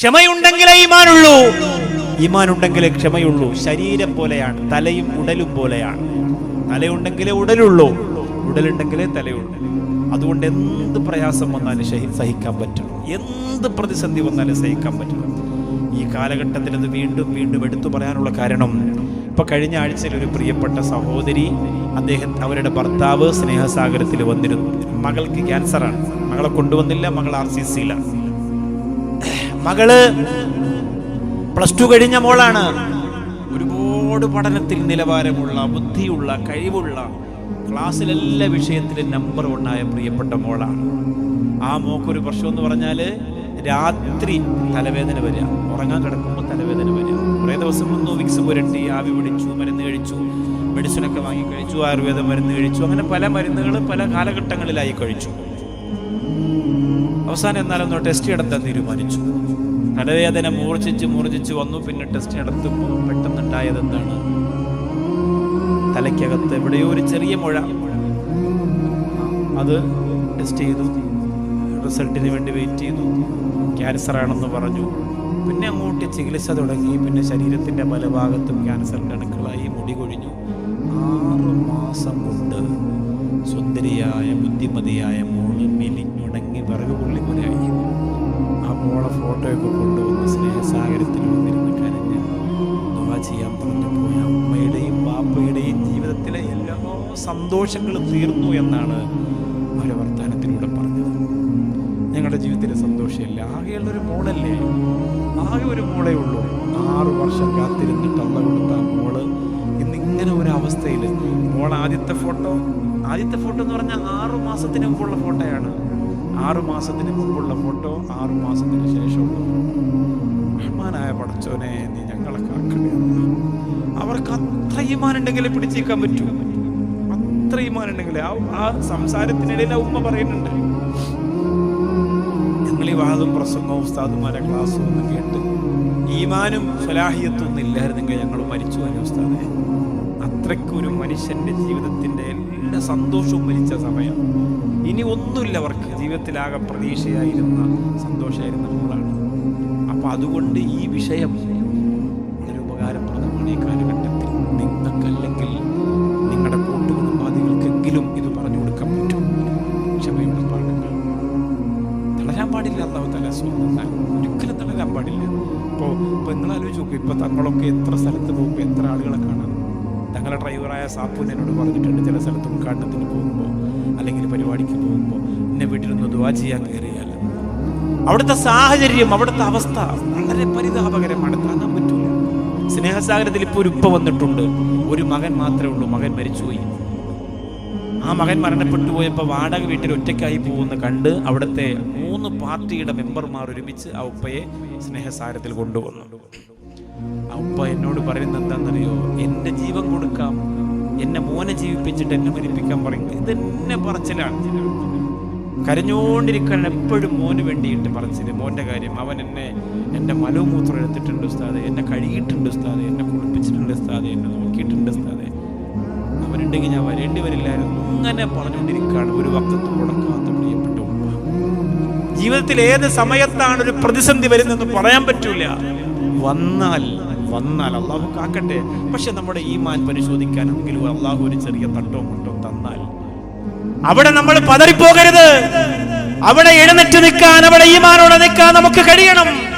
ക്ഷമയുണ്ടെങ്കിലേ ഈമാനുള്ളൂ. ഈമാൻ ഉണ്ടെങ്കിലേ ക്ഷമയുള്ളൂ. ശരീരം പോലെയാണ് തലയും ഉടലും പോലെയാണ്. തലയുണ്ടെങ്കിലേ ഉടലുള്ളൂ ഉടലുണ്ടെങ്കിലേ തലയുണ്ട് അതുകൊണ്ട് എന്ത് പ്രയാസം വന്നാലും സഹി- സഹിക്കാൻ പറ്റണം എന്ത് പ്രതിസന്ധി വന്നാലും സഹിക്കാൻ പറ്റണം ഈ കാലഘട്ടത്തിൽ ഇത് വീണ്ടും വീണ്ടും എടുത്തു പറയാനുള്ള കാരണം ഇപ്പൊ കഴിഞ്ഞ ആഴ്ചയിൽ ഒരു പ്രിയപ്പെട്ട സഹോദരി അദ്ദേഹം അവരുടെ ഭർത്താവ് സ്നേഹസാഗരത്തിൽ വന്നിരുന്നു. മകൾക്ക് ക്യാൻസറാണ് മകളെ കൊണ്ടുവന്നില്ല മകൾ ആർ സി സിയിലാണ് മകൾ പ്ലസ് ടു കഴിഞ്ഞ മോളാണ്. ഒരുപാട് പഠനത്തിൽ നിലവാരമുള്ള ബുദ്ധിയുള്ള കഴിവുള്ള ക്ലാസ്സിലെല്ലാ വിഷയത്തിലും നമ്പർ ഒന്നായ പ്രിയപ്പെട്ട മോളാണ്. ആ മോക്കൊരു പ്രശ്നം എന്ന് പറഞ്ഞാൽ രാത്രി തലവേദന വരിക. ഉറങ്ങാൻ കിടക്കുമ്പോൾ തലവേദന വരിക. കുറേ ദിവസം വന്നു വിക്സ് പുരട്ടി ആവി പിടിച്ചു മരുന്ന് കഴിച്ചു മെഡിസിനൊക്കെ വാങ്ങി കഴിച്ചു ആയുർവേദ മരുന്ന് കഴിച്ചു അങ്ങനെ പല മരുന്നുകൾ പല കാലഘട്ടങ്ങളിലായി കഴിച്ചു. അവസാനം എന്നാലൊന്ന് ടെസ്റ്റ് നടത്താൻ തീരുമാനിച്ചു. തലവേദന മൂർച്ഛിച്ച് മൂർച്ഛിച്ച് വന്നു. പിന്നെ ടെസ്റ്റ് നടത്തുമ്പോൾ പെട്ടെന്നുണ്ടായത് എന്താണ് തലയ്ക്കകത്ത് എവിടെയോ ഒരു ചെറിയ മുഴ. അത് ടെസ്റ്റ് ചെയ്തു. റിസൾട്ടിന് വേണ്ടി വെയിറ്റ് ചെയ്തു. ക്യാൻസർ ആണെന്ന് പറഞ്ഞു. പിന്നെ അങ്ങോട്ട് ചികിത്സ തുടങ്ങി. പിന്നെ ശരീരത്തിന്റെ പല ഭാഗത്തും ക്യാൻസറിന്റെ അണുക്കളായി മുടി കൊഴിഞ്ഞു. ആറ് മാസം കൊണ്ട് സുന്ദരിയായ ബുദ്ധിമതിയായ മോൾ മെലിഞ്ഞുണങ്ങി വിറക് പുള്ളി പോലെയായി ആ മോളെ ഫോട്ടോയൊക്കെ കൊണ്ടുവന്ന് സ്നേഹസാഗരത്തിൽ വന്നിരുന്ന് കരഞ്ഞ് ദുവാ ചെയ്യാൻ പറഞ്ഞു പോയ അമ്മയുടെയും ജീവിതത്തിലെ എല്ലാ സന്തോഷങ്ങളും തീർന്നു എന്നാണ് അവരെ വർത്തമാനത്തിലൂടെ പറഞ്ഞത്. ഞങ്ങളുടെ ജീവിതത്തിലെ സന്തോഷമില്ല. ആകെയുള്ളൊരു മോളല്ലേ? ആകെ ഒരു മോളേ ഉള്ളൂ. ആറു വർഷം കാത്തിരുന്നിട്ട് അള്ള കൊടുത്ത മോൾ ഇന്നിങ്ങനെ ഒരു അവസ്ഥയിൽ മോൾ ആദ്യത്തെ ഫോട്ടോ ആദ്യത്തെ ഫോട്ടോ എന്ന് പറഞ്ഞാൽ ആറു മാസത്തിന് മുമ്പുള്ള ഫോട്ടോയാണ്. ആറു മാസത്തിന് മുമ്പുള്ള ഫോട്ടോ ആറുമാസത്തിന് ശേഷമുള്ള റഹ്മാനായ പടച്ചോനെ നീ ഞങ്ങളെ കാക്കണേ. അവർക്ക് അത്ര പിടിച്ചേക്കാൻ പറ്റൂ. അത്ര ആ ആ സംസാരത്തിനിടയിൽ ഉമ്മ പറയുന്നുണ്ട്. ഞങ്ങൾ ഈ വാദവും പ്രസംഗവും ഉസ്താദുമാരെ ക്ലാസ്സും ഒന്നും കേട്ട് ഈമാനും സ്വലാഹിയത്തും ഒന്നും ഇല്ലായിരുന്നെങ്കിൽ ഞങ്ങൾ മരിച്ചു അനുസ്ഥാനെ ഉസ്താദെ. അത്രയ്ക്ക് ഒരു മനുഷ്യന്റെ ജീവിതത്തിന്റെ സന്തോഷവും മരിച്ച സമയം. ഇനി ഒന്നുമില്ല അവർക്ക്. ജീവിതത്തിലാകെ പ്രതീക്ഷയായിരുന്ന സന്തോഷമായിരുന്ന നമ്മളാണ് അപ്പം അതുകൊണ്ട് ഈ വിഷയം വളരെ ഉപകാരപ്രദമാണ് ഈ കാലഘട്ടത്തിൽ. നിങ്ങൾക്കല്ലെങ്കിൽ നിങ്ങളുടെ കൂട്ടുകുടുംബാദികൾക്കെങ്കിലും ഇത് പറഞ്ഞു കൊടുക്കാൻ പറ്റും. ക്ഷമയുടെ പാഠങ്ങൾ തളരാൻ പാടില്ല തല സ്വന്തം ഒരിക്കലും തളരാൻ പാടില്ല. ഇപ്പോൾ ഇപ്പോൾ നിങ്ങൾ ആലോചിച്ച് നോക്കും. ഇപ്പോൾ തങ്ങളൊക്കെ എത്ര സ്ഥലത്ത് പോകുമ്പോൾ എത്ര ആളുകളെ കാണാം തങ്ങളുടെ ഡ്രൈവറായ സാപ്പു എന്നോട് പറഞ്ഞിട്ടുണ്ട് ചില സ്ഥലത്ത് ഉദ്ഘാടനത്തിന് പോകുമ്പോൾ അല്ലെങ്കിൽ പരിപാടിക്ക് പോകുമ്പോൾ എന്നെ വീട്ടിലൊന്ന് ദുവാ ചെയ്യാൻ കയറിയാൽ അവിടുത്തെ സാഹചര്യം അവിടുത്തെ അവസ്ഥ വളരെ പരിതാപകരമാണ്. താങ്ങാൻ പറ്റില്ല സ്നേഹസാഗരത്തിൽ ഇപ്പോൾ ഒരു ഉപ്പ വന്നിട്ടുണ്ട്. ഒരു മകൻ മാത്രമേ ഉള്ളൂ. മകൻ മരിച്ചുപോയി. ആ മകൻ മരണപ്പെട്ടു പോയപ്പോൾ വാടക വീട്ടിൽ ഒറ്റയ്ക്കായി പോകുന്ന കണ്ട് അവിടുത്തെ മൂന്ന് പാർട്ടിയുടെ മെമ്പർമാർ ഒരുമിച്ച് ആ ഉപ്പയെ സ്നേഹസാരത്തിൽ കൊണ്ടുവന്നു. ഉപ്പ എന്നോട് പറയുന്നത് എന്താണെന്നറിയോ? എന്റെ ജീവൻ കൊടുക്കാം എന്നെ മോനെ ജീവിപ്പിച്ചിട്ട് എന്നെ മരിപ്പിക്കാൻ പറയും. ഇതെന്നെ പറച്ചിലാണ്. കരഞ്ഞോണ്ടിരിക്കാൻ എപ്പോഴും മോന് വേണ്ടിയിട്ട് പറച്ചിൽ. മോന്റെ കാര്യം അവൻ എന്നെ എന്റെ മലമൂത്രം എടുത്തിട്ടുണ്ട് ഉസ്താദ് എന്നെ കഴുകിയിട്ടുണ്ട് ഉസ്താദ് എന്നെ കുളിപ്പിച്ചിട്ടുണ്ട് ഉസ്താദ് എന്നെ നോക്കിയിട്ടുണ്ട് ഉസ്താദെ. അവനുണ്ടെങ്കിൽ ഞാൻ വരേണ്ടി വരില്ലായിരുന്നു. അങ്ങനെ പറഞ്ഞുകൊണ്ടിരിക്കുകയാണ് ഒരു വക്കത്ത് മുടക്കാത്ത ജീവിതത്തിൽ ഏത് സമയത്താണ് ഒരു പ്രതിസന്ധി വരുന്നതെന്ന് പറയാൻ പറ്റൂല. വന്നാൽ വന്നാൽ അള്ളാഹു കാക്കട്ടെ. പക്ഷെ നമ്മുടെ ഈമാൻ പരിശോധിക്കാനെങ്കിലും അള്ളാഹു ഒരു ചെറിയ തട്ടോ മുട്ടോ തന്നാൽ. അവിടെ നമ്മൾ പതറിപ്പോകരുത്. അവിടെ എഴുന്നേറ്റ് നിൽക്കാൻ അവിടെ ഈമാനോടെ നിൽക്കാൻ നമുക്ക് കഴിയണം.